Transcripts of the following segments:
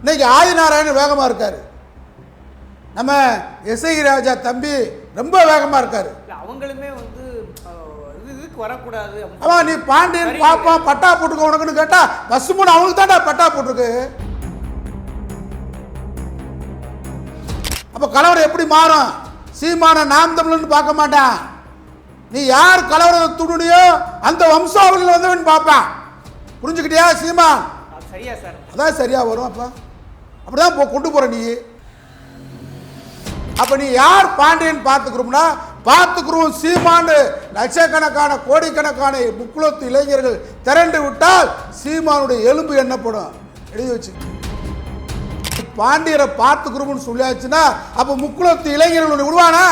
இன்னைக்கு ஆதிநாராயணன் வேகமாக இருக்காரு. நம்ம எஸ்ஐ ராஜா தம்பி ரொம்ப வேகமாக இருக்காரு. அவங்களுமே வந்து வரக்கூடாது. அவன் நீ பாண்டியன் சரி. பாப்பான் பட்டா போட்டுக்க உனக்குன்னு கேட்டா பஸ் மூணு அவனுக்கு தான்டா பட்டா போட்டிருக்கு. அப்ப கலவரம் எப்படி மாறும்? சீமான நாம் தமிழன்னு பார்க்க மாட்டான். நீ யார் கலவரம் துணுனியோ அந்த வம்சாவளியில் வந்தவன் பார்ப்பான் புரிஞ்சுக்கிட்டியா சீமான்? சரியா சார்? அதான் சரியா வரும் அப்ப. அப்படிதான் போ கொண்டு போற நீ. அப்ப நீ யார் பாண்டியன் பார்த்துக்கிறோம்னா பார்த்துக்கிறோம் சீமான். லட்சக்கணக்கான கோடிக்கணக்கான முக்குளத்து இளைஞர்கள் திரண்டு விட்டால் சீமானுடைய எலும்பு எண்ணப்படும். எழுதி வச்சு. பாண்டியரை பார்த்துக்கிறோம்னு சொல்லியாச்சுன்னா அப்ப முக்குளத்து இளைஞர்கள் விடுவானா?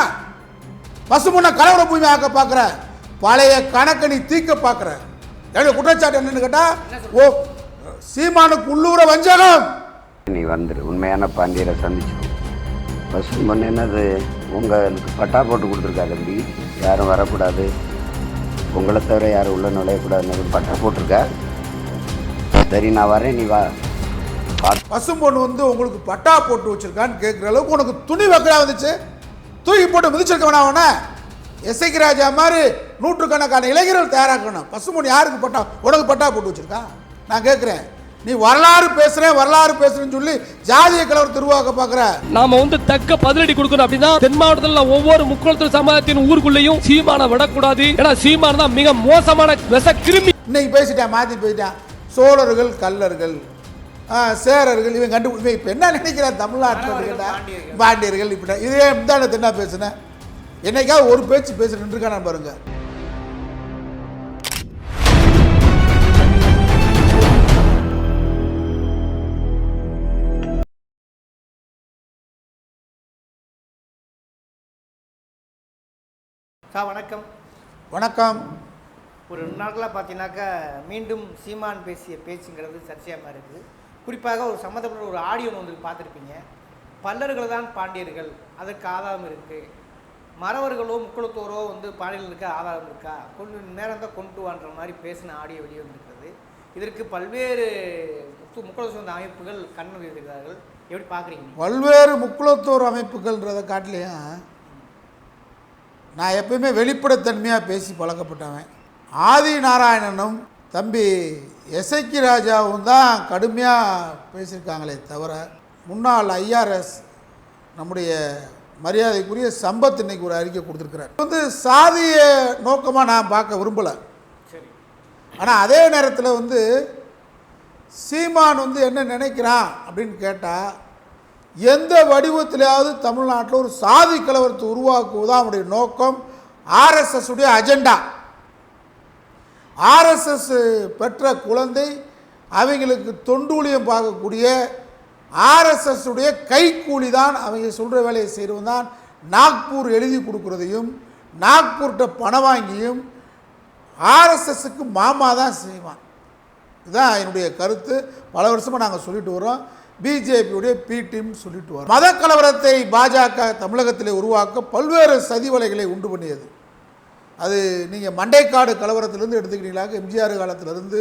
பசுமுன்ன கலவர பூமி ஆக்க பார்க்குற. பழைய கணக்கை நீ தீக்க பார்க்குற. என்னுடைய குற்றச்சாட்டு என்னன்னு கேட்டா ஓ சீமானுக்கு உள்ளூர வஞ்சகம். நீ வந்துரு உண்மையான பாண்டியரை சந்திச்சிடும் பஸ் முன்ன என்னது உங்களுக்கு பட்டா போட்டு கொடுத்துருக்கா தம்பி. யாரும் வரக்கூடாது. உங்களை தவிர யாரும் உள்ள நுழையக்கூடாதுன்னு பட்டா போட்டிருக்கா? சரி நான் வரேன் நீ வா. பார்த்து பசும்பொண்ணு வந்து உங்களுக்கு பட்டா போட்டு வச்சிருக்கான்னு கேட்குற அளவுக்கு உனக்கு துணி வைக்கிறா வந்துச்சு. தூக்கி போட்டு மிதிச்சிருக்க வேணாம் அவனை. எஸ்ஐக்கு ராஜா மாதிரி நூற்றுக்கணக்கான இளைஞர்கள் தயாராக்கணும். பசும்பொண்ணு யாருக்கு பட்டா உனக்கு பட்டா போட்டு வச்சிருக்கான் நான் கேட்குறேன் நீ வரலாறு பேசுறேன் வரலாறு பேசுறேன்னு சொல்லி ஜாதிய கலவரத்தை உருவாக்க பார்க்குற. நாம வந்து தக்க பதிலடி கொடுக்கணும் அப்படின்னா தென் மாவட்டத்தில் ஒவ்வொரு முக்குளத்தூர் சமுதாயத்தின் ஊருக்குள்ளேயும் சீமான விடக்கூடாது. ஏன்னா சீமான தான் மிக மோசமான விஷ கிருமி. இன்னைக்கு பேசிட்டேன் மாற்றி போயிட்டேன். சோழர்கள் கல்லர்கள் சேரர்கள் இவன் கண்டு இவன் இப்போ என்ன நினைக்கிறான் தமிழ்நாட்டில் பாண்டியர்கள். இப்படி. இதே முந்தானத்து என்ன பேசுனேன். என்னைக்காவது ஒரு பேச்சு பேச நின்றுக்கான பாருங்க. சார் வணக்கம். வணக்கம். ஒரு ரெண்டு நாட்களாக பார்த்தீங்கன்னாக்கா மீண்டும் சீமான் பேசிய பேச்சுங்கிறது சர்ச்சையாக இருக்குது குறிப்பாக ஒரு சம்மந்தப்பட்ட ஒரு ஆடியோ வந்து பார்த்துருப்பீங்க பல்லர்கள் தான் பாண்டியர்கள் அதற்கு ஆதாரம் இருக்குது மறவர்களோ முக்குளத்தோரோ வந்து பாண்டியர்களுக்கு ஆதாரம் இருக்கா? கொஞ்சம் நேரம் தான் கொண்டு வான்ற மாதிரி பேசின ஆடியோ வெளியே வந்திருக்கிறது இதற்கு பல்வேறு முக்கு- முக்குளத்தோர் சொந்த அமைப்புகள் கண்ணு வைக்கிறார்கள் எப்படி பார்க்குறீங்க பல்வேறு முக்குளத்தோர் அமைப்புகள்ன்றதை காட்டிலையும் நான் எப்பயுமே வெளிப்படைத்தன்மையாக பேசி பழக்கப்பட்டவன். ஆதி நாராயணனும் தம்பி எசக்கி ராஜாவும் தான் கடுமையாக பேசியிருக்காங்களே தவிர முன்னாள் ஐஆர்எஸ் நம்முடைய மரியாதைக்குரிய சம்பத் இன்னைக்கு ஒரு அறிக்கை கொடுத்துருக்கிறார். வந்து சாதியை நோக்கமாக நான் பார்க்க விரும்பலை. சரி ஆனால் அதே நேரத்தில் வந்து சீமான் வந்து என்ன நினைக்கிறான் அப்படின்னு கேட்டால் எந்த வடிவத்திலையாவது தமிழ்நாட்டில் ஒரு சாதி கலவரத்தை உருவாக்குவதுதான் அவனுடைய நோக்கம்? ஆர்எஸ்எஸ் உடைய அஜெண்டா ஆர்எஸ்எஸ் பெற்ற குழந்தை அவங்களுக்கு தொண்டூழியம் பார்க்கக்கூடிய ஆர்எஸ்எஸ் உடைய கைக்கூலி தான் அவங்க சொல்கிற வேலையை செய்கிறவன் தான். நாக்பூர் எழுதி கொடுக்குறதையும் நாக்பூர்கிட்ட பணம் வாங்கியும் ஆர்எஸ்எஸ்க்கு மாமா தான் செய்வான். இதுதான் என்னுடைய கருத்து. பல வருஷமாக நாங்கள் சொல்லிட்டு வரோம் பிஜேபியுடைய பி டீம் சொல்லிட்டு வரோம் மத கலவரத்தை பாஜக தமிழகத்தில் உருவாக்க பல்வேறு சதிவலைகளை உண்டு பண்ணியது. அது நீங்கள் மண்டைக்காடு கலவரத்திலேருந்து எடுத்துக்கிட்டீங்களா? எம்ஜிஆர் காலத்திலேருந்து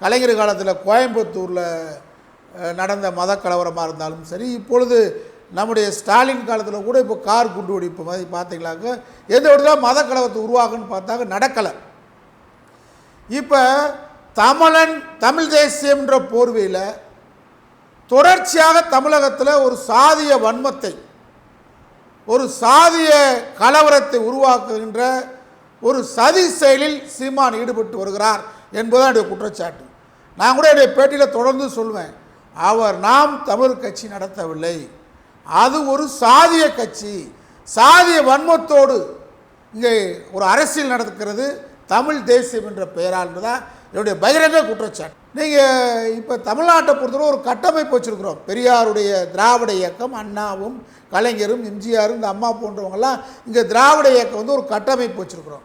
கலைஞர் காலத்தில் கோயம்புத்தூரில் நடந்த மத கலவரமாக இருந்தாலும் சரி இப்பொழுது நம்முடைய ஸ்டாலின் காலத்தில் கூட இப்போ கார் குண்டு வெடிப்பு மாதிரி பார்த்தீங்களாக்க எந்த இடத்துல மத கலவரத்தை உருவாக்குன்னு பார்த்தாக்க நடக்கலை. இப்போ தமிழன் தமிழ் தேசியம்ன்ற போர்வையில் தொடர்ச்சியாக தமிழகத்தில் ஒரு சாதிய வன்மத்தை ஒரு சாதிய கலவரத்தை உருவாக்குகின்ற ஒரு சதி செயலில் சீமான் ஈடுபட்டு வருகிறார் என்பதுதான் என்னுடைய குற்றச்சாட்டு. நான் கூட என்னுடைய பேட்டியில் தொடர்ந்து சொல்வேன் அவர் நாம் தமிழ் கட்சி நடத்தவில்லை. அது ஒரு சாதிய கட்சி சாதிய வன்மத்தோடு இங்கே ஒரு அரசியல் நடக்கிறது தமிழ் தேசியம் என்ற பெயரால் தான் என்னுடைய பகிரங்க குற்றச்சாட்டு. நீங்கள் இப்போ தமிழ்நாட்டை பொறுத்தவரை ஒரு கட்டமைப்பு வச்சுருக்குறோம். பெரியாருடைய திராவிட இயக்கம் அண்ணாவும் கலைஞரும் எம்ஜிஆரும் இந்த அம்மா போன்றவங்கெல்லாம் இங்கே திராவிட இயக்கம் வந்து ஒரு கட்டமைப்பு வச்சுருக்குறோம்.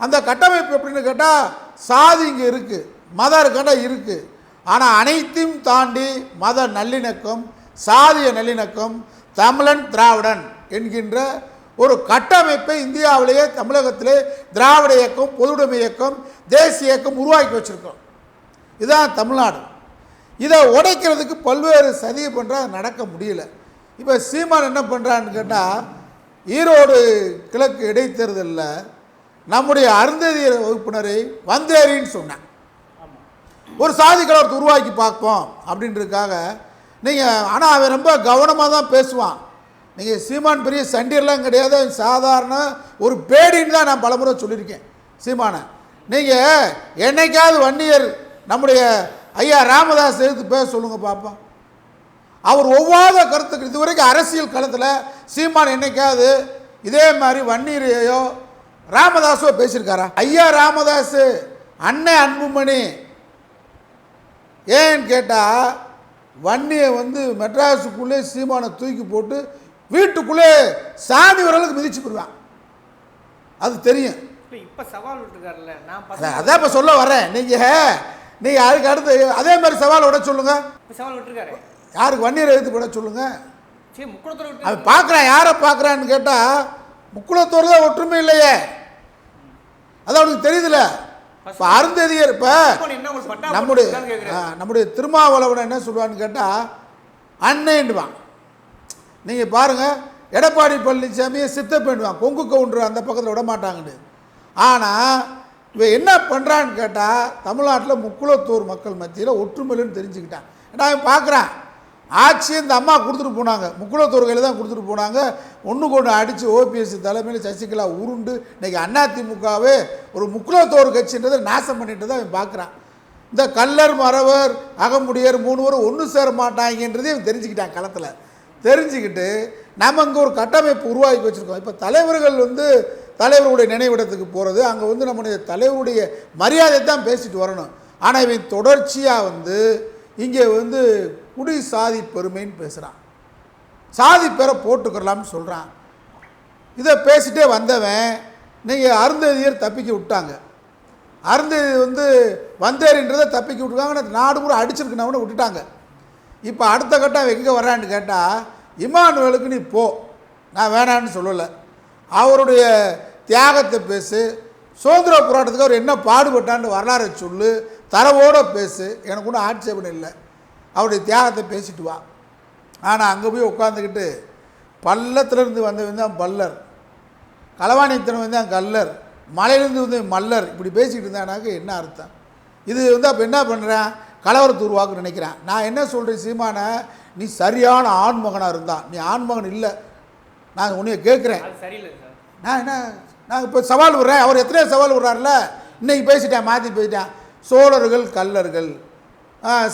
அந்த கட்டமைப்பு எப்படின்னு கேட்டால் சாதி இங்கே இருக்குது மதம் இருக்காண்டா இருக்குது ஆனால் அனைத்தையும் தாண்டி மத நல்லிணக்கம் சாதிய நல்லிணக்கம் தமிழன் திராவிடன் என்கின்ற ஒரு கட்டமைப்பை இந்தியாவிலேயே தமிழகத்திலே திராவிட இயக்கம் பொதுவுடைமை இயக்கம் தேசிய இயக்கம் உருவாக்கி வச்சுருக்கோம் இதுதான் தமிழ்நாடு. இதை உடைக்கிறதுக்கு பல்வேறு சதி பண்ணுறா நடக்க முடியல. இப்போ சீமான் என்ன பண்ணுறான்னு கேட்டால் ஈரோடு கிழக்கு இடைத்தேர்தலில் நம்முடைய அருந்ததி வகுப்பினரை வந்தேரின்னு சொன்னேன் ஒரு சாதி கலவரத்தை உருவாக்கி பார்ப்போம் அப்படின்றதுக்காக நீங்கள் ஆனால் அவன் ரொம்ப கவனமாக தான் பேசுவான். நீங்கள் சீமான் பெரிய சண்டீர்லாம் கிடையாது. சாதாரண ஒரு பேடின்னு தான் நான் பலமுறை சொல்லியிருக்கேன். சீமானை. நீங்கள் என்னைக்காவது வன்னியர் நம்முடைய ஐயா ராமதாஸ் எடுத்து பேச சொல்லுங்கள் பார்ப்போம் அவர் ஒவ்வாத கருத்துக்கு இதுவரைக்கும் அரசியல் களத்தில் சீமான் என்னைக்காவது இதே மாதிரி வன்னியரையோ ராமதாஸோ பேசியிருக்காரா? ஐயா ராமதாஸ் அண்ணன் அன்புமணி. ஏன்னு கேட்டால் வன்னியை வந்து மெட்ராஸுக்குள்ளே சீமானை தூக்கி போட்டு வீட்டுக்குள்ளே சாமி வரலுக்கு மிதிச்சு போடுவான். அது தெரியும். இப்போ சவால் விட்டுருக்காருல்ல நான் அதான் இப்போ சொல்ல வரேன். நீங்கள் நீங்கள் அதுக்கு அடுத்து அதே மாதிரி சவால் விட சவால் விட்டுருக்காரு. யாருக்கு வன்னியரை எடுத்து விட விட்டு அவன் பார்க்குறான் யாரை பார்க்குறான்னு கேட்டால் முக்குளத்தோர் தான் ஒற்றுமை இல்லையே. அது அவனுக்கு தெரியுதுல. இப்போ அருந்ததியர் இப்போ நம்முடைய நம்முடைய திருமாவளவன் என்ன சொல்லுவான்னு கேட்டால் அண்ணேண்டுவான் நீங்கள் பாருங்கள் எடப்பாடி பழனிசாமியை சித்தப்பேண்டுவான் கொங்கு கவுண்டர் அந்த பக்கத்தில் விட மாட்டாங்கன்னு. ஆனால் இவன் என்ன பண்ணுறான்னு கேட்டால் தமிழ்நாட்டில் முக்குளத்தூர் மக்கள் மத்தியில் ஒற்றுமையிலன்னு தெரிஞ்சுக்கிட்டான். ஏன்னா அவன் பார்க்குறான் ஆட்சி இந்த அம்மா கொடுத்துட்டு போனாங்க. முக்குளத்தூர் கையில் தான் கொடுத்துட்டு போனாங்க. ஒன்றுக்கு ஒன்று அடித்து ஓபிஎஸ் தலைமையில் சசிகலா உருண்டு இன்றைக்கி அதிமுகவே ஒரு முக்குளத்தோர் கட்சின்றதை நாசம் பண்ணிட்டு தான் அவன் பார்க்குறான் இந்த கல்லர் மறவர் அகமுடியர் மூணு பேரும் ஒன்று சேர மாட்டாங்கன்றதையும் அவன் தெரிஞ்சுக்கிட்டான் களத்தில். தெரிஞ்சுக்கிட்டு நம்ம இங்கே ஒரு கட்டமைப்பு உருவாக்கி வச்சுருக்கோம். இப்போ தலைவர்கள் வந்து தலைவருடைய நினைவிடத்துக்கு போகிறது அங்கே வந்து நம்முடைய தலைவருடைய மரியாதை தான் பேசிட்டு வரணும். ஆனால் இவன் தொடர்ச்சியாக வந்து இங்கே வந்து குடி சாதி பெருமைன்னு பேசுகிறான் சாதி பேரை போட்டுக்கிறலாம்னு சொல்கிறான் இதை பேசிட்டே வந்தவன் நீங்கள் அருந்ததியர் தப்பிக்க விட்டாங்க. அருந்ததி வந்து வந்தேரின்றதை தப்பிக்க விட்டுருக்காங்க ஆனால் நாடு பூரா அடிச்சிருக்கனவனை விட்டுட்டாங்க. இப்போ அடுத்த கட்டம் எங்கே வர்றான்னு கேட்டால் இமானுவலுக்கு நீ போ. நான் வேணான்னு சொல்லலை. அவருடைய தியாகத்தை பேசு. சுதந்திர போராட்டத்துக்கு அவர் என்ன பாடுபட்டான்னு வரலாறு சொல்லு. தரவோடு பேசு. எனக்கு ஒன்றும் ஆட்சேபனை இல்லை. அவருடைய தியாகத்தை பேசிட்டு வா. ஆனால் அங்கே போய் உட்காந்துக்கிட்டு பள்ளத்துலேருந்து வந்தவன் தான் பல்லர். களவாணித்தனம் வந்து தான் கல்லர். மலையிலேருந்து வந்து மல்லர். இப்படி பேசிக்கிட்டு இருந்தானாக்க என்ன அர்த்தம்? இது வந்து அப்போ என்ன பண்ணுறேன் கலவரத்தை உருவாக்க நினைக்கிறேன். நான் என்ன சொல்கிறேன் சீமானை நீ சரியான ஆண்மகனாக இருந்தான் நீ ஆண்மகன் இல்லை. நான் உன்னைய கேட்குறேன் நான் என்ன நான் இப்போ சவால் விடுறேன். அவர் எத்தனையோ சவால் விடுறாருல இன்னைக்கு பேசிட்டேன் மாற்றி பேசிட்டேன். சோழர்கள் கல்லர்கள்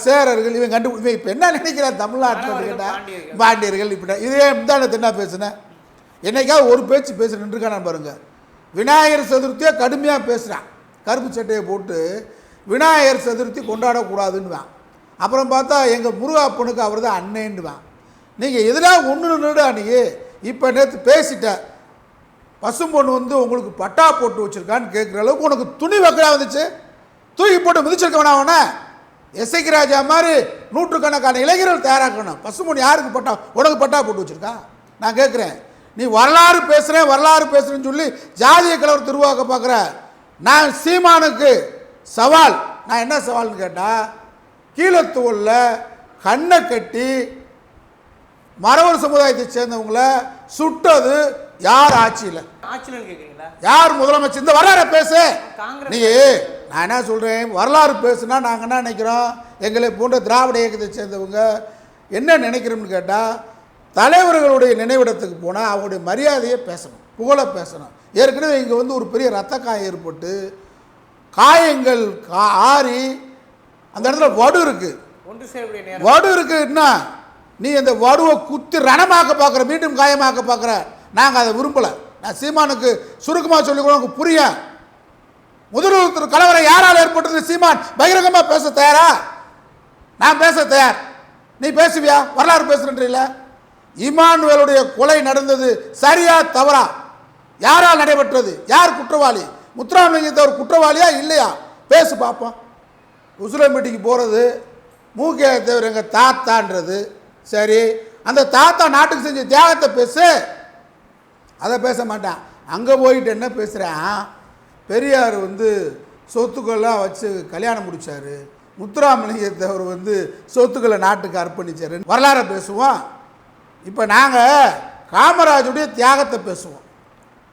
சேரர்கள் இவன் கண்டு இவன் இப்போ என்ன நினைக்கிறான் தமிழ்நாட்டில் கேட்டால் பாண்டியர்கள். இப்படி. இதே முந்தானத்து என்ன பேசுனேன்? என்னைக்காவது ஒரு பேச்சு பேச நின்றுக்கான பாருங்க. விநாயகர் சதுர்த்தியை கடுமையாக பேசுகிறான் கருப்பு சட்டையை போட்டு விநாயகர் சதுர்த்தி கொண்டாடக்கூடாதுன்னுவான். அப்புறம் பார்த்தா எங்கள் முருகாப்பனுக்கு அவர் தான் அண்ணேன்னுவான். நீங்கள் எதிராக ஒன்று நின்றுடா நீ. இப்போ நேற்று பேசிட்ட பசும்பொண்ணு வந்து உங்களுக்கு பட்டா போட்டு வச்சுருக்கான்னு கேட்குற அளவுக்கு உனக்கு துணி வைக்கடா வந்துச்சு? தூக்கி போட்டு மிதிச்சிருக்க வேணாம் அவனை? எஸ்ஐக்கு ராஜா மாதிரி நூற்றுக்கணக்கான இளைஞர்கள் தயாராக்கணும். பசும்பொண்ணு யாருக்கு பட்டா உனக்கு பட்டா போட்டு வச்சுருக்கா? நான் கேட்குறேன் நீ வரலாறு பேசுகிறேன் வரலாறு பேசுகிறேன்னு சொல்லி ஜாதிய கலவர் திருவாக்க பார்க்குற நான் சீமானுக்கு சவால். நான் என்ன சவால்னு கேட்டால் கீழத்தூரில் கண்ணை கட்டி மறவர் சமுதாயத்தை சேர்ந்தவங்கள சுட்டது யார் ஆட்சியில்? யார் முதலமைச்சர்? இந்த வரலாறு பேசு. நீ நான் என்ன சொல்கிறேன் வரலாறு பேசுனா நாங்கள் என்ன நினைக்கிறோம்? எங்களை போன்ற திராவிட இயக்கத்தை சேர்ந்தவங்க என்ன நினைக்கிறோம்னு கேட்டால் தலைவர்களுடைய நினைவிடத்துக்கு போனால் அவங்களுடைய மரியாதையை பேசணும் புகழ பேசணும். ஏற்கனவே இங்கே வந்து ஒரு பெரிய ரத்த காயம் ஏற்பட்டு காயங்கள் ஆறி அந்த இடத்துல வடு இருக்குது வடு இருக்குன்னா நீ அந்த வடுவை குத்தி ரணமாக்க பார்க்குற மீண்டும் காயமாக்க பார்க்குற. நாங்கள் அதை விரும்பலை. நான் சீமானுக்கு சுருக்கமாக சொல்லி கூட உனக்கு புரியும் முதல்வர் கலவரம் யாரால் ஏற்பட்டது? சீமான் பகிரங்கமாக பேச தயாரா? நான் பேச தயார். நீ பேசுவியா? வரலாறு பேசுறீங்கள இமானுவேலுடைய கொலை நடந்தது சரியா தவறா? யாரால் நடைபெற்றது? யார் குற்றவாளி? முத்துராமலிங்கத்தை ஒரு குற்றவாளியா இல்லையா? பேசு பார்ப்போம் உசுரம்பட்டிக்கு போகிறது மூக்கே தேவர் எங்கள் தாத்தான்றது. சரி அந்த தாத்தா நாட்டுக்கு செஞ்ச தியாகத்தை பேசு. அதை பேச மாட்டான். அங்கே போயிட்டு என்ன பேசுகிறேன் பெரியார் வந்து சொத்துக்கள்லாம் வச்சு கல்யாணம் முடித்தார் முத்துராமலிங்க தேவர் வந்து சொத்துக்களை நாட்டுக்கு அர்ப்பணிச்சார். வரலாறை பேசுவோம். இப்போ நாங்கள் காமராஜுடைய தியாகத்தை பேசுவோம்.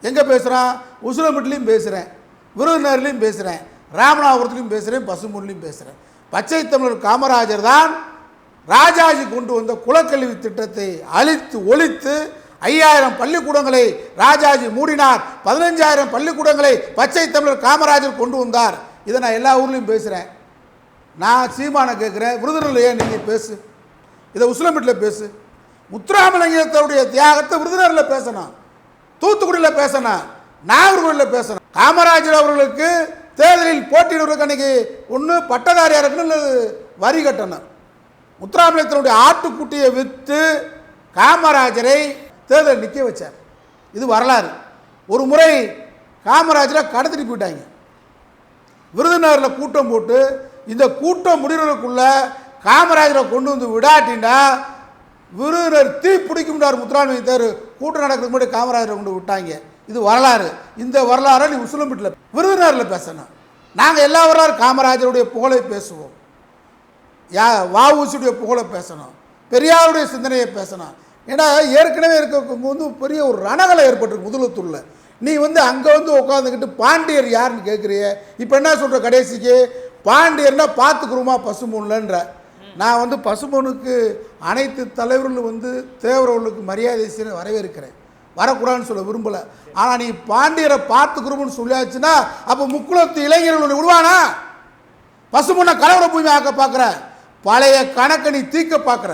எங்கே பேசுகிறோம் உசுரம்பட்டிலையும் பேசுகிறேன் விருதுநகர்லையும் பேசுகிறேன் ராமநாதபுரத்துலையும் பேசுகிறேன் பசும்பொன்லையும் பேசுகிறேன் பச்சை தமிழர் காமராஜர் தான் ராஜாஜி கொண்டு வந்த குலக்கல்வி திட்டத்தை அழித்து ஒழித்து ஐயாயிரம் பள்ளிக்கூடங்களை ராஜாஜி மூடினார் பதினஞ்சாயிரம் பள்ளிக்கூடங்களை பச்சை தமிழர் காமராஜர் கொண்டு வந்தார். இதை நான் எல்லா ஊர்லேயும் பேசுகிறேன் நான் சீமானை கேட்குறேன் விருதுநகர்லையே நீங்கள் பேசு? இதை உசிலம்பட்டில் பேசு. முத்துராமலிங்கத்தருடைய தியாகத்தை விருதுநகரில் பேசணும். தூத்துக்குடியில் பேசணும். நாகர்கோவிலில் பேசணும். காமராஜர் அவர்களுக்கு தேர்தலில் போட்டியிடுவதற்கு அன்னைக்கு ஒன்று பட்டதாரியாக இருக்கணும் வரி கட்டணும். முத்துராமலிங்கத்தினுடைய ஆட்டுக்குட்டியை விற்று காமராஜரை தேர்தல் நிற்க வச்சார். இது வரலாறு. ஒரு முறை காமராஜரை கடத்திட்டு போயிட்டாங்க. விருதுநகரில் கூட்டம் போட்டு இந்த கூட்டம் முடிகிறதுக்குள்ள காமராஜரை கொண்டு வந்து விடாட்டின்னா விருதுநர் தீ பிடிக்கும்டார் முத்துராமலிங்க தேர் கூட்டம் நடக்கிறதுக்கு முன்னாடி காமராஜரை கொண்டு விட்டாங்க. இது வரலாறு. இந்த வரலாறை நீ உசிலம்பட்டில் விருதுநகரில் பேசணும். நாங்கள் எல்லா வரலாறு காமராஜருடைய புகழை பேசுவோம். யா வஉசியுடைய புகழை பேசணும். பெரியாருடைய சிந்தனையை பேசணும். ஏன்னா ஏற்கனவே இருக்க வந்து பெரிய ஒரு ரணகலை ஏற்பட்டிருக்கு முதலத்தூரில். நீ வந்து அங்கே வந்து உட்காந்துக்கிட்டு பாண்டியர் யாருன்னு கேட்குறிய இப்போ என்ன சொல்கிற கடைசிக்கு? பாண்டியர்னா பார்த்துக்குருமா பசுமூன்லன்ற. நான் வந்து பசுமனுக்கு அனைத்து தலைவர்களும் வந்து தேவரவர்களுக்கு மரியாதை செய்ய வரவேற்கிறேன். வரக்கூடாதுன்னு சொல்ல விரும்பலை. ஆனால் நீ பாண்டியரை பார்த்துக்குருமுன்னு சொல்லியாச்சுன்னா அப்போ முக்குளத்து இளைஞர்கள் உன்னை விடுவானா? பசுமண்ண கலவர பூமி ஆக்க பார்க்குற பழைய கணக்கை நீ தீக்க பார்க்குற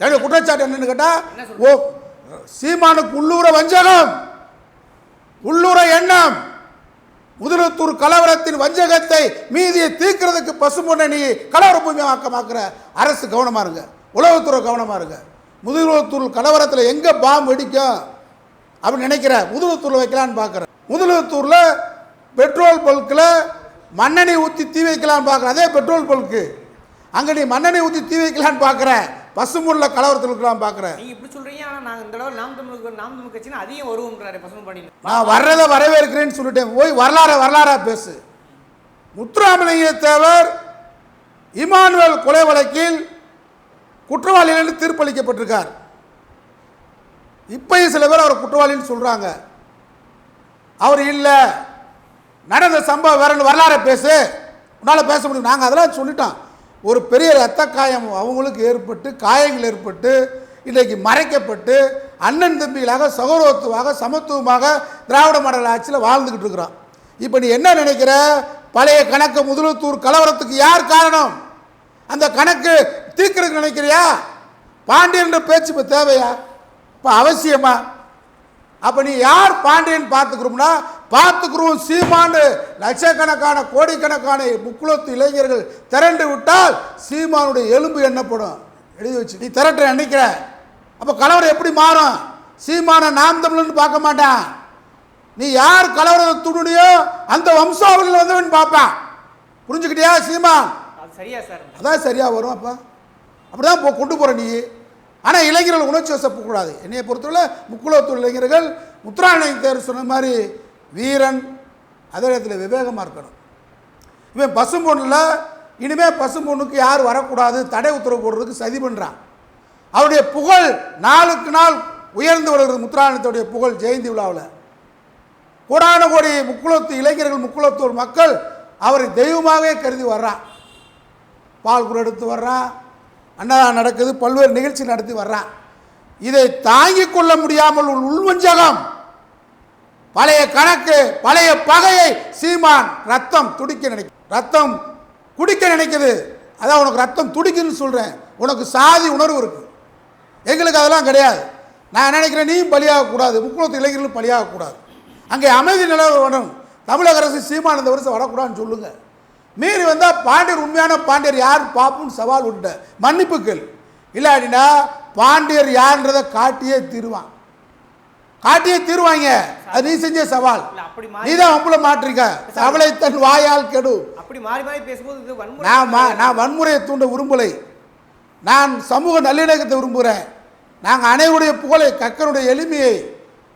என்னுடைய குற்றச்சாட்டு என்னன்னு கேட்டால் ஓ சீமானுக்கு உள்ளூர வஞ்சகம். உள்ளூர எண்ணம். முதலத்தூர் கலவரத்தின் வஞ்சகத்தை மீதியை தீர்க்கிறதுக்கு பசுமண்ணை நீ கலவர பூமி ஆக்க பார்க்குற அரசு கவனமாக இருங்க. உளவுத்துறை கவனமாக இருங்க. முதலத்தூர் கலவரத்தில் எங்கே பாம்பு வெடிக்கும்? அப்படின்னு நினைக்கிற முதலத்தூரில் வைக்கலான்னு பார்க்குறேன் முதலத்தூரில் பெட்ரோல் பல்கில் மண்ணெண்ணெய் ஊற்றி தீ வைக்கலான்னு பார்க்குறேன் அதே பெட்ரோல் பல்க்கு. அங்கே நீ மண்ணெண்ணெய் ஊற்றி தீ வைக்கலான்னு பார்க்குற. பசுமுள்ள கலவரத்தில் இருக்கலாம் பார்க்குறேன் நீங்க இப்படி சொல்றீங்க ஆனா நாங்க இந்த தடவை நாம் தமிழுக்கு நாம் தமிழ் கட்சினா அதிகம் வருவோம்ன்றாரு பசுமை பாண்டியன். நான் வர்றதை வரவேற்கிறேன்னு சொல்லிட்டேன். போய் வரலாற வரலாறா பேசு. முத்துராமலிங்க தேவர் இமானுவேல் கொலை வழக்கில் குற்றவாளிகள் என்று தீர்ப்பளிக்கப்பட்டிருக்கார். இப்பயும் சில பேர் அவர் குற்றவாளின்னு சொல்கிறாங்க அவர் இல்லை. நடந்த சம்பவம் வேற வரலாறை பேசு. உன்னால் பேச முடியும். நாங்கள் அதெல்லாம் சொல்லிட்டோம். ஒரு பெரிய ரத்த காயம் அவங்களுக்கு ஏற்பட்டு காயங்கள் ஏற்பட்டு இன்றைக்கு மறைக்கப்பட்டு அண்ணன் தம்பிகளாக சகோதரத்துவாக சமத்துவமாக திராவிட மாடல் ஆட்சியில் வாழ்ந்துக்கிட்டு இருக்கிறோம். இப்போ நீ என்ன நினைக்கிற? பழைய கணக்கு முதலத்தூர் கலவரத்துக்கு யார் காரணம்? அந்த கணக்கு தீர்க்கறதுக்கு நினைக்கிறியா? பாண்டியன்ற பேச்சு இப்போ தேவையா? இப்போ அவசியமா? அப்போ நீ யார் பாண்டியன் பார்த்துக்கிறோம்னா பார்த்துக்கிறோம் சீமானு லட்சக்கணக்கான கோடிக்கணக்கான முக்குளத்து இளைஞர்கள் திரண்டு விட்டால் சீமானுடைய எலும்பு எண்ணப்படும். எழுதி வச்சு நீ திரட்ட நினைக்கிற. அப்போ கலவரம் எப்படி மாறும்? சீமான நாம் தமிழன்னு பார்க்க மாட்டான். நீ யார் கலவரத்தை துணுனியோ அந்த வம்சாவளியில் வந்தவன் பார்ப்பான். புரிஞ்சுக்கிட்டியா சீமான்? சரியா சார். அதான் சரியாக வரும் அப்போ. அப்படி தான் இப்போ கொண்டு போகிற நீ. ஆனால் இளைஞர்கள் உணர்ச்சி வசப்படக்கூடாது. என்னையை பொறுத்தவரை முக்குலத்தூர் இளைஞர்கள் முத்துராமலிங்க தேர் சொன்ன மாதிரி வீரன் அதே நேரத்தில் விவேகமாக இருக்கணும். இவன் பசும்பொண்ணில் இனிமேல் பசும்பொண்ணுக்கு யார் வரக்கூடாது தடை உத்தரவு போடுறதுக்கு சதி பண்ணுறான் அவருடைய புகழ் நாளுக்கு நாள் உயர்ந்து வருகிறது முத்துராமலிங்கத்துடைய புகழ் ஜெயந்தி விழாவில். கோடான கோடி முக்குளத்து இளைஞர்கள் முக்குளத்தூர் மக்கள் அவரை தெய்வமாகவே கருதி வர்றான். பால் குடம் எடுத்து வர்றான். அன்னதானம் நடக்குது பல்வேறு நிகழ்ச்சி நடத்தி வர்றான். இதை தாங்கிக் கொள்ள முடியாமல் உள் உள்வஞ்சகம் பழைய கணக்கு பழைய பகையை சீமான் ரத்தம் துடிக்க நினைக்க ரத்தம் குடிக்க நினைக்குது. அதான் உனக்கு ரத்தம் துடிக்குதுன்னு சொல்கிறேன் உனக்கு சாதி உணர்வு இருக்கு. எங்களுக்கு அதெல்லாம் கிடையாது. நான் நினைக்கிறேன் நீயும் பலியாகக்கூடாது. முக்குளத்து இளைஞர்களும் பலியாகக்கூடாது. அங்கே அமைதி நிலவ வேணும் தமிழக அரசு சீமான் இந்த வருஷம் வரக்கூடாதுன்னு சொல்லுங்கள் மீறி வந்தால் பாண்டியர் உண்மையான பாண்டியர் யார்? பார்ப்போம்னு சவால் விட்ட மன்னிப்புக்கள் இல்லாட்டினா பாண்டியர் யாருன்றதை காட்டியே தீருவான். காட்டியே தீருவாங்க. அது நீ செஞ்ச சவால். நீ தான் அம்புல மாட்டிருக்க. அவளை தன் வாயால் கெடு. அப்படி மாறி மாறி பேசும்போது நான் நான் வன்முறையை தூண்ட விரும்பலை. நான் சமூக நல்லிணக்கத்தை விரும்புகிறேன் நாங்கள் அனைவருடைய புகழை கக்கனுடைய எளிமையை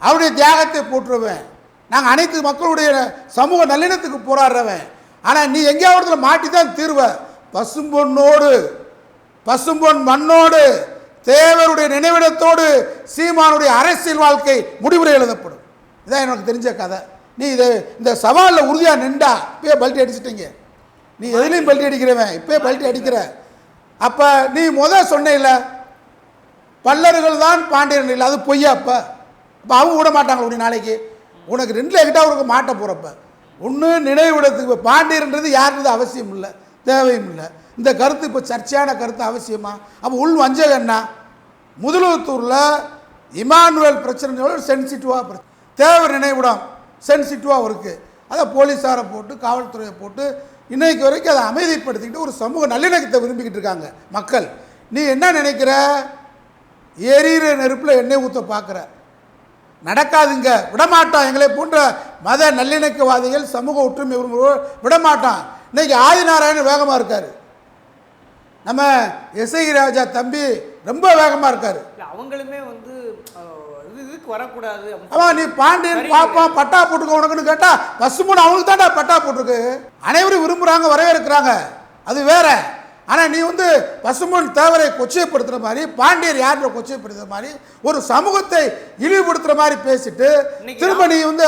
அவருடைய தியாகத்தை போற்றுவேன். நாங்கள் அனைத்து மக்களுடைய சமூக நல்லிணத்துக்கு போராடுறவன். ஆனால் நீ எங்கேயாவது மாட்டி தான் தீர்வ. பசும்பொன்னோடு பசும்பொன் மண்ணோடு தேவருடைய நினைவிடத்தோடு சீமானுடைய அரசியல் வாழ்க்கை முடிவுரை எழுதப்படும். இதான் எனக்கு தெரிஞ்ச கதை. நீ இது இந்த சவாலில் உறுதியாக நின்றா இப்பயே பல்ட்டி அடிச்சிட்டிங்க. நீ எதுலேயும் பல்ட்டி அடிக்கிறவன் இப்பயே பல்ட்டி அடிக்கிற. அப்போ நீ முத சொன்ன பல்லர்கள் தான் பாண்டியர்கள் இல்லை அது பொய்யா அப்போ? அப்போ அவங்க விட மாட்டாங்க உடைய நாளைக்கு? உனக்கு ரெண்டில் எங்கிட்ட அவருக்கு மாட்ட போகிறப்ப ஒன்று நினைவிடத்துக்கு பாண்டியர்ன்றது யாருன்றது அவசியம் இல்லை தேவையும் இல்லை இந்த கருத்து இப்போ சர்ச்சையான கருத்து அவசியமா? அப்போ உள் வஞ்சகம் என்ன? முதலுவத்தூரில் இமானுவேல் பிரச்சனை சென்சிட்டிவாக பிரச்சனை தேவர் நினைவிடம் சென்சிட்டிவாக இருக்குது அதை போலீஸாரை போட்டு காவல்துறையை போட்டு இன்றைக்கு வரைக்கும் அதை அமைதிப்படுத்திக்கிட்டு ஒரு சமூக நல்லிணக்கத்தை விரும்பிக்கிட்டு இருக்காங்க மக்கள். நீ என்ன நினைக்கிற? எரியிற நெருப்பில் எண்ணெய் ஊற்ற பார்க்குற நடக்காதுங்க. விடமாட்டான். எங்களை போன்ற மத நல்லிணக்கவாதிகள் சமூக ஒற்றுமை விடமாட்டான். இன்னைக்கு ஆதிநாராயணன் வேகமாக இருக்கார். நம்ம எஸ்ஐ ராஜா தம்பி ரொம்ப வேகமாக இருக்கார். அவங்களுமே வந்து வரக்கூடாது. அவன் நீ பாண்டியன் சரி. பாப்பான் பட்டா போட்டுக்க உனக்குன்னு கேட்டா பசுமன் அவனுக்கு தான்டா பட்டா போட்டிருக்கு. அனைவரும் விரும்புகிறாங்க வரவேற்கிறாங்க. அது வேற. ஆனால் நீ வந்து பசுமன் தேவரை கொச்சைப்படுத்துகிற மாதிரி பாண்டியர் யாரை கொச்சைப்படுத்துற மாதிரி ஒரு சமூகத்தை இழிவுபடுத்துகிற மாதிரி பேசிட்டு திரும்ப நீ வந்து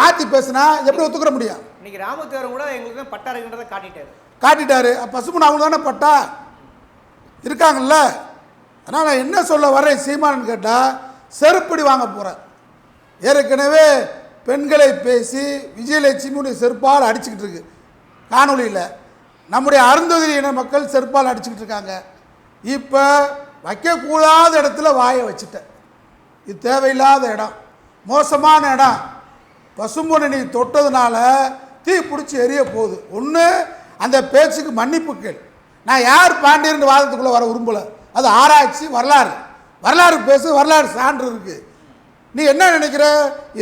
மாத்தி பேசினா எப்படி ஒத்துக்கிற முடியும்? இன்னைக்கு ராமத்தேவரும் கூட எங்களுக்கு பட்டா இருக்குன்றதை காட்டிட்டாரு. காட்டிட்டாரு. பசுமன் அவங்க தானே பட்டா? இருக்காங்கல்ல? அதனால் நான் என்ன சொல்ல வரேன் சீமானு கேட்டால் செருப்படி வாங்க போகிறேன் ஏற்கனவே பெண்களை பேசி விஜயலட்சுமியுடைய செருப்பால் அடிச்சுக்கிட்டு இருக்கு. காணொளியில். நம்முடைய அருந்ததி இன மக்கள் செருப்பால் அடிச்சுக்கிட்டு இருக்காங்க. இப்போ வைக்கக்கூடாத இடத்துல வாயை வச்சுட்டேன். இது தேவையில்லாத இடம். மோசமான இடம். பசும்பொனை நீ தொட்டதுனால தீ பிடிச்சி எரிய போகுது. ஒன்று அந்த பேச்சுக்கு மன்னிப்பு கேள். நான் யார் பாண்டியர்னு வாதத்துக்குள்ளே வர விரும்பலை. அது ஆராய்ச்சி வரலாறு. வரலாறு பேசு வரலாறு சான்று இருக்குது நீ என்ன நினைக்கிற?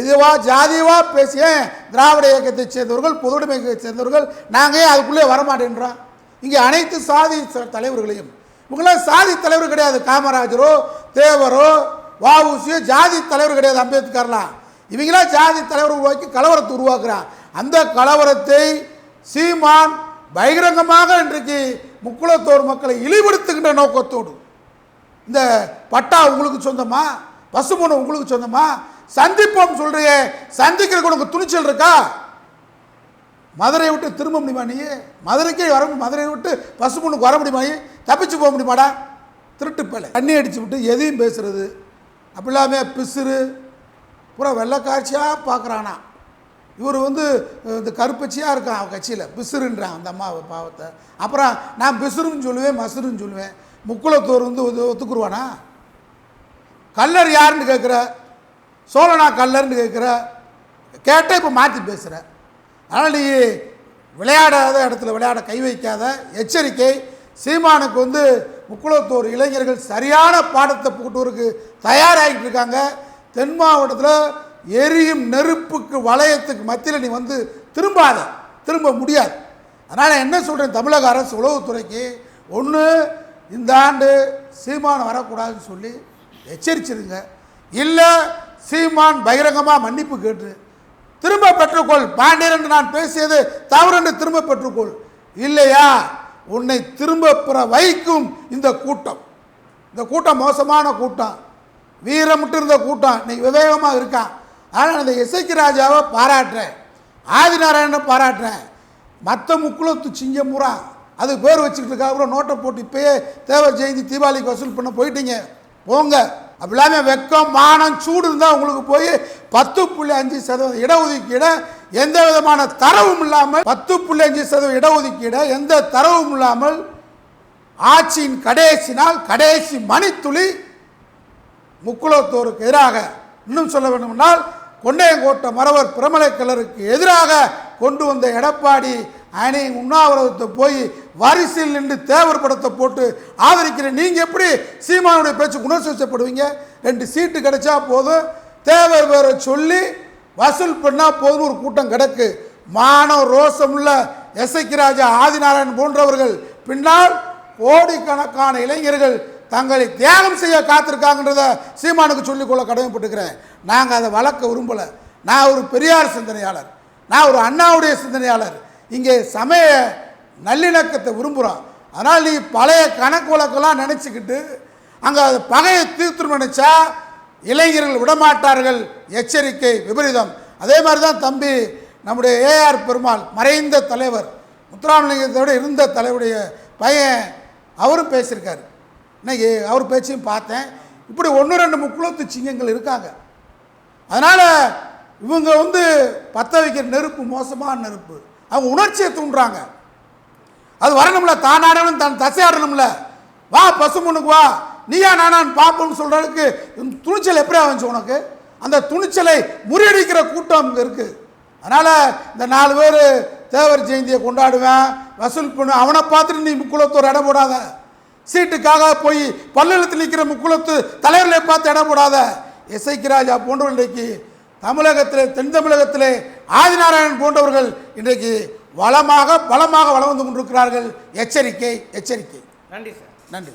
இதுவா ஜாதிவா பேசிய திராவிட இயக்கத்தை சேர்ந்தவர்கள் பொதுவுடைமை சேர்ந்தவர்கள் நாங்கள் ஏன் அதுக்குள்ளே வரமாட்டேன்றோம் இங்கே அனைத்து சாதி தலைவர்களையும். இவங்களாம் சாதி தலைவர் கிடையாது. காமராஜரோ தேவரோ வஉசியோ ஜாதி தலைவர் கிடையாது அம்பேத்கர்லாம் இவங்களாம் ஜாதி தலைவர் உருவாக்கி கலவரத்தை உருவாக்குறான் அந்த கலவரத்தை சீமான் பகிரங்கமாக இன்றைக்கு முக்குளத்தோர் மக்களை இழிவுபடுத்துகின்ற நோக்கத்தோடு. இந்த பட்டா உங்களுக்கு சொந்தமாக பசுமணு உங்களுக்கு சொந்தமா? சந்திப்போம் சொல்றியே. சந்திக்கிறதுக்கு உனக்கு துணிச்சல் இருக்கா? மதுரையை விட்டு திரும்ப முடியுமா நீ? மதுரைக்கே வர மதுரையை விட்டு பசுமனுக்கு வர முடியுமா நீ? தப்பிச்சு போக முடியுமாடா? திருட்டு பேலை தண்ணி அடிச்சு விட்டு எதையும் பேசுறது. அப்படி இல்லாமல் பிசுறு பூரா வெள்ளக்காட்சியாக பார்க்குறானா? இவர் வந்து இந்த கருப்பச்சியாக இருக்கான் அவன் கட்சியில். பிசுறுன்றான் அந்த அம்மா பாவத்தை. அப்புறம் நான் பிசுறுன்னு சொல்லுவேன் மசுருன்னு சொல்லுவேன். முக்குளத்தோர் வந்து ஒத்து- ஒத்துக்குருவானா? கல்லர் யாருன்னு கேட்குற? சோழனா கல்லர்னு கேட்குற? கேட்டால் இப்போ மாற்றி பேசுகிற அதனால் நீ விளையாடாத இடத்துல விளையாட கை வைக்காத. எச்சரிக்கை. சீமானுக்கு வந்து முக்குளத்தோர் இளைஞர்கள் சரியான பாடத்தை புகுட்டுவருக்கு தயாராகிட்டு இருக்காங்க. தென் மாவட்டத்தில் எரியும் நெருப்புக்கு வளையத்துக்கு மத்தியில் நீ வந்து திரும்பாத. திரும்ப முடியாது. அதனால் என்ன சொல்கிறேன் தமிழக அரசு உளவுத்துறைக்கு? ஒன்று இந்த ஆண்டு சீமானம் வரக்கூடாதுன்னு சொல்லி எச்சரிச்சிருங்க. இல்லை சீமான் பகிரங்கமாக மன்னிப்பு கேட்டு திரும்ப பெற்றுக்கொள். பாண்டியன் என்று நான் பேசியது தவறு என்று திரும்ப பெற்றுக்கொள். இல்லையா? உன்னை திரும்ப பெற வைக்கும் இந்த கூட்டம். இந்த கூட்டம் மோசமான கூட்டம். வீரமுட்டு இருந்த கூட்டம். இன்னைக்கு விவேகமாக இருக்கான் ஆனால் அந்த இசைக்கு ராஜாவை பாராட்டுறேன். ஆதிநாராயணனை பாராட்டுறேன். மற்ற முக்குளத்து சிங்கம் பூரா அது பேர் வச்சுக்கிட்டு இருக்கா? கூட நோட்டை போட்டு இப்பயே தேவை ஜெயந்தி தீபாவளிக்கு வசூல் பண்ண போயிட்டீங்க. போங்க. அப்படிலாமே வெக்கம் மானம் சூடு இருந்தால் உங்களுக்கு போய் பத்து புள்ளி அஞ்சு சதவீதம் இடஒதுக்கீடை எந்த விதமான தரவும் இல்லாமல் பத்து புள்ளி அஞ்சு சதவீதம் இடஒதுக்கீடை எந்த தரவும் இல்லாமல் ஆட்சியின் கடைசி நாள் கடைசி மணித்துளி முக்குளத்தோருக்கு எதிராக இன்னும் சொல்ல வேண்டுமென்றால் கொண்டையங்கோட்டை மறவர் பிரமலைக்கலருக்கு எதிராக கொண்டு வந்த எடப்பாடி அணி உண்ணாவிரதத்தை போய் வரிசையில் நின்று தேவர் படத்தை போட்டு ஆதரிக்கிற நீங்கள் எப்படி சீமானுடைய பேச்சுக்கு உணர்ச்சி ரெண்டு சீட்டு கிடைச்சா போதும். தேவர் பேரை சொல்லி வசூல் பண்ணால் போதும் ஒரு கூட்டம் கிடக்கு. மானம் ரோசமுள்ள எஸ்ஐக்கு ராஜா ஆதிநாராயண் போன்றவர்கள். பின்னால் கோடிக்கணக்கான இளைஞர்கள் தங்களை தியாகம் செய்ய காத்திருக்காங்கன்றத சீமானுக்கு சொல்லிக்கொள்ள கடமைப்பட்டுக்கிறேன் நாங்கள் அதை வளர்க்க விரும்பலை. நான் ஒரு பெரியார் சிந்தனையாளர். நான் ஒரு அண்ணாவுடைய சிந்தனையாளர். இங்கே சமய நல்லிணக்கத்தை விரும்புகிறான் அதனால் நீ பழைய கணக்கு வழக்கெல்லாம் நினச்சிக்கிட்டு அங்கே அது பகையை தீர்த்து நினைச்சா இளைஞர்கள் விடமாட்டார்கள். எச்சரிக்கை விபரீதம். அதே மாதிரி தான் தம்பி நம்முடைய ஏஆர் பெருமாள் மறைந்த தலைவர் முத்துராமலிங்கத்தோட இருந்த தலைவருடைய பையன் அவரும் பேசியிருக்காரு. இன்னைக்கு அவர் பேச்சையும் பார்த்தேன். இப்படி ஒன்று ரெண்டு முக்குளத்து சிங்கங்கள் இருக்காங்க. அதனால் இவங்க வந்து பற்ற வைக்கிற நெருப்பு மோசமான நெருப்பு. அவங்க உணர்ச்சியை தூண்டுறாங்க. அது வரணும்ல தானாடணும் தன் தசையாடணும்ல. வா பசுமனுக்கு வா. நீயா நானான் பார்ப்போம்னு சொல்கிறதுக்கு அளவுக்கு துணிச்சல் எப்படி ஆச்சு உனக்கு? அந்த துணிச்சலை முறியடிக்கிற கூட்டம் இங்கே இருக்குது அதனால் இந்த நாலு பேர் தேவர் ஜெயந்தியை கொண்டாடுவேன். வசூல் பண்ணு. அவனை பார்த்துட்டு நீ முக்குளத்து இடம் போடாத. சீட்டுக்காக போய் பல்லெழுத்து நிற்கிற முக்குளத்து தலைவர்களை பார்த்து இடம் போடாத. எஸ்ஐக்கு ராஜா போன்றவர்கள் இன்றைக்கு தமிழகத்திலே தென் தமிழகத்திலே ஆதிநாராயணன் போன்றவர்கள் இன்றைக்கு வளமாக பலமாக வளம் வந்து கொண்டிருக்கிறார்கள். எச்சரிக்கை எச்சரிக்கை. நன்றி சார். நன்றி.